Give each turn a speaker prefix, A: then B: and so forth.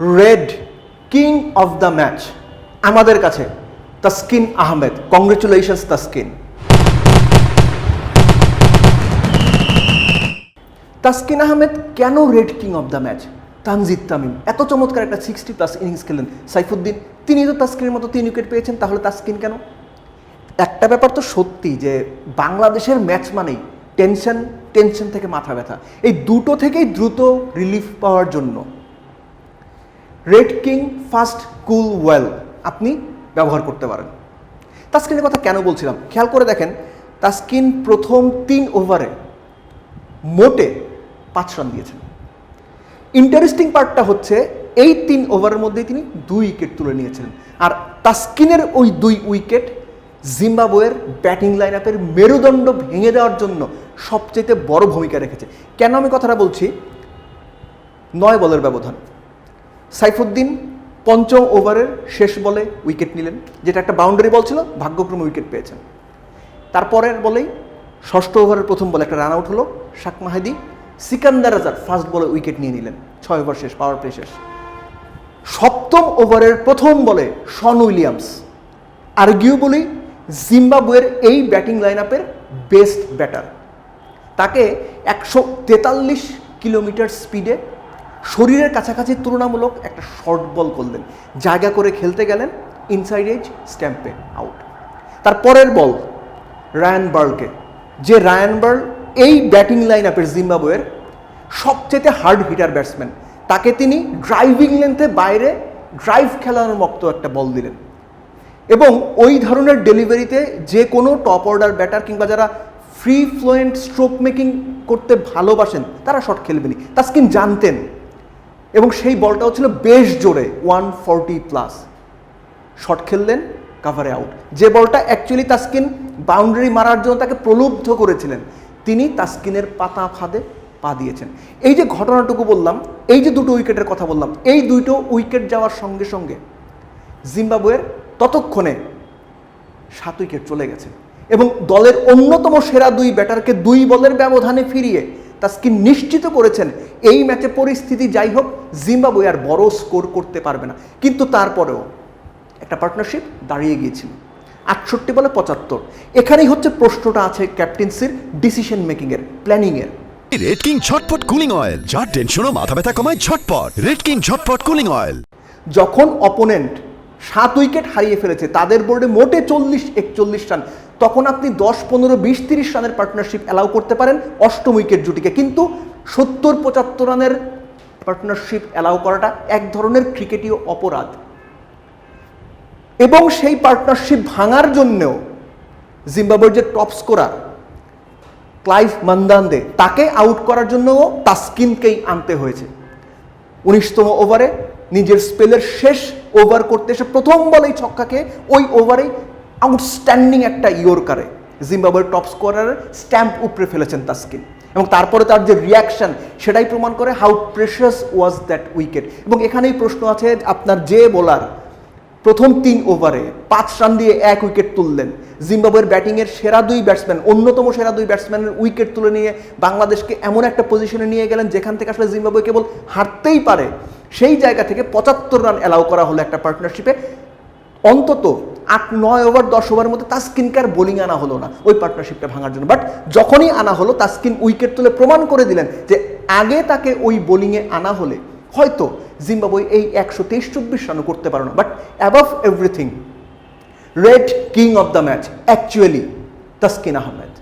A: Red King of the match আমাদের কাছে Taskin Ahmed. Congratulations Taskin. Taskin Ahmed কেন Red King of the match Tanzid Tamim, এত চমৎকার একটা সিক্সটি প্লাস ইনিংস খেলেন। সাইফুদ্দিন, তিনি তো তাসকিনের মতো তিন উইকেট পেয়েছেন, তাহলে তাসকিন কেন? একটা ব্যাপার তো সত্যি যে বাংলাদেশের ম্যাচ মানেই টেনশন টেনশন থেকে মাথা ব্যথা। এই দুটো থেকেই দ্রুত রিলিফ পাওয়ার জন্য। Red King fast cool oil আপনি ব্যবহার করতে পারেন। তাস্কিনের কথা কেন বলছিলাম? খেয়াল করে দেখেন, তাস্কিন প্রথম তিন ওভারে মোটে পাঁচ রান দিয়েছেন। ইন্টারেস্টিং পার্টটা হচ্ছে, এই তিন ওভারের মধ্যেই তিনি দুই উইকেট তুলে নিয়েছিলেন আর তাস্কিনের ওই দুই উইকেট জিম্বাবুয়ের ব্যাটিং লাইন আপের মেরুদণ্ড ভেঙে দেওয়ার জন্য সবচেয়ে বড় ভূমিকা রেখেছে। কেন আমি কথাটা বলছি? নয় বলের ব্যবধান। সাইফুদ্দিন পঞ্চম ওভারের শেষ বলে উইকেট নিলেন, যেটা একটা বাউন্ডারি বল ছিল, ভাগ্যক্রমে উইকেট পেয়েছেন। তারপরের বলেই ষষ্ঠ ওভারের প্রথম বলে একটা রান আউট হলো, শাক মাহাদি সিকান্দার রাজার ফার্স্ট বলে উইকেট নিয়ে নিলেন, ছয় ওভার শেষ পাওয়ার প্লে শেষ। সপ্তম ওভারের প্রথম বলে শন উইলিয়ামস আর্গিউবলি জিম্বাবুয়ের এই ব্যাটিং লাইন আপের বেস্ট ব্যাটার তাকে একশো তেতাল্লিশ কিলোমিটার স্পিডে শরীরের কাছাকাছি তুলনামূলক একটা শর্ট বল করলেন। জায়গা করে খেলতে গেলেন ইনসাইড এজ স্ট্যাম্পে আউট তার পরের বল রায়ান বার্লকে যে রায়ান বার্ল এই ব্যাটিং লাইন আপের জিম্বাবুয়ের সবচেয়ে হার্ড হিটার ব্যাটসম্যান তাকে তিনি ড্রাইভিং লেন্থে বাইরে ড্রাইভ খেলানোর মতো একটা বল দিলেন। এবং ওই ধরনের ডেলিভারিতে যে কোনো টপ অর্ডার ব্যাটার কিংবা যারা ফ্রি ফ্লুয়েন্ট স্ট্রোক মেকিং করতে ভালোবাসেন, তারা শট খেলবেনি তাস্কিন জানতেন এবং সেই বলটাও ছিল বেশ জোরে ওয়ান ফর্টি প্লাস শট খেললেন কাভারে আউট যে বলটা অ্যাকচুয়ালি তাস্কিন বাউন্ডারি মারার জন্য তাকে প্রলুব্ধ করেছিলেন, তিনি তাস্কিনের পাতা ফাঁদে পা দিয়েছেন। এই যে ঘটনাটুকু বললাম, এই যে দুটো উইকেটের কথা বললাম, এই দুটো উইকেট যাওয়ার সঙ্গে সঙ্গে জিম্বাবুয়ের ততক্ষণে সাত উইকেট চলে গেছে। এবং দলের অন্যতম সেরা দুই ব্যাটারকে দুই বলের ব্যবধানে ফিরিয়ে তাস্কিন নিশ্চিত করেছেন এই ম্যাচে পরিস্থিতি যাই হোক জিম্বাবুয়ে আর বড় স্কোর করতে পারবে না। কিন্তু তারপরেও একটা পার্টনারশিপ দাঁড়িয়ে গিয়েছিল। আটষট্টি বলে পঁচাত্তর। এখানেই হচ্ছে প্রশ্নটা আছে ক্যাপ্টেন্সির ডিসিশন মেকিংয়ের প্ল্যানিংয়ের
B: রেড কিং ঝটপট কুলিং অয়েল যার টেনশনও মাথা ব্যথা কমায় ঝটপট রেড কিং ঝটপট কুলিং অয়েল
A: যখন অপোনেন্ট সাত উইকেট হারিয়ে ফেলেছে তাদের বোর্ডে মোটে চল্লিশ একচল্লিশ রান তখন আপনি দশ, পনেরো, বিশ, তিরিশ রানের পার্টনারশিপ অ্যালাউ করতে পারেন অষ্টম উইকেট জুটিকে। কিন্তু সত্তর, পঁচাত্তর রানের পার্টনারশিপ অ্যালাউ করাটা এক ধরনের ক্রিকেটীয় অপরাধ। এবং সেই পার্টনারশিপ ভাঙার জন্যেও জিম্বাবুয়ের যে টপ স্কোরার ক্লাইভ মান্দান্দে, তাকে আউট করার জন্যও তাস্কিনকেই আনতে হয়েছে। উনিশতম ওভারে নিজের স্পেলের শেষ ওভার করতে এসে প্রথম বলেই ছক্কাকে ওই ওভারেই আউটস্ট্যান্ডিং একটা ইয়র্কারে জিম্বাবুয়ের টপ স্কোরারের স্ট্যাম্প উপরে ফেলেছেন তাস্কিন। এবং তারপরে তার যে রিয়াকশন সেটাই প্রমাণ করে how precious was that wicket এবং এখানেই প্রশ্ন আছে, আপনার যে বোলার প্রথম তিন ওভারে পাঁচ রান দিয়ে এক উইকেট তুললেন, জিম্বাবুয়ের ব্যাটিংয়ের সেরা দুই ব্যাটসম্যান অন্যতম সেরা দুই ব্যাটসম্যানের উইকেট তুলে নিয়ে বাংলাদেশকে এমন একটা পজিশনে নিয়ে গেলেন, যেখান থেকে আসলে জিম্বাবুয়ে কেবল হারতেই পারে। সেই জায়গা থেকে পঁচাত্তর রান অ্যালাউ করা হলো একটা পার্টনারশিপে অন্তত আট, নয় ওভার দশ ওভারের মধ্যে তাস্কিনকে আর বোলিং আনা হলো না, ওই পার্টনারশিপটা ভাঙার জন্য। বাট যখনই আনা হলো তাস্কিন উইকেট তুলে প্রমাণ করে দিলেন যে আগে তাকে ওই বোলিংয়ে আনা হলে হয়তো জিম্বাবুয়ে এই একশো তেইশ, চব্বিশ রানও করতে পারো না। But above everything Red King of the match actually Taskin Ahmed.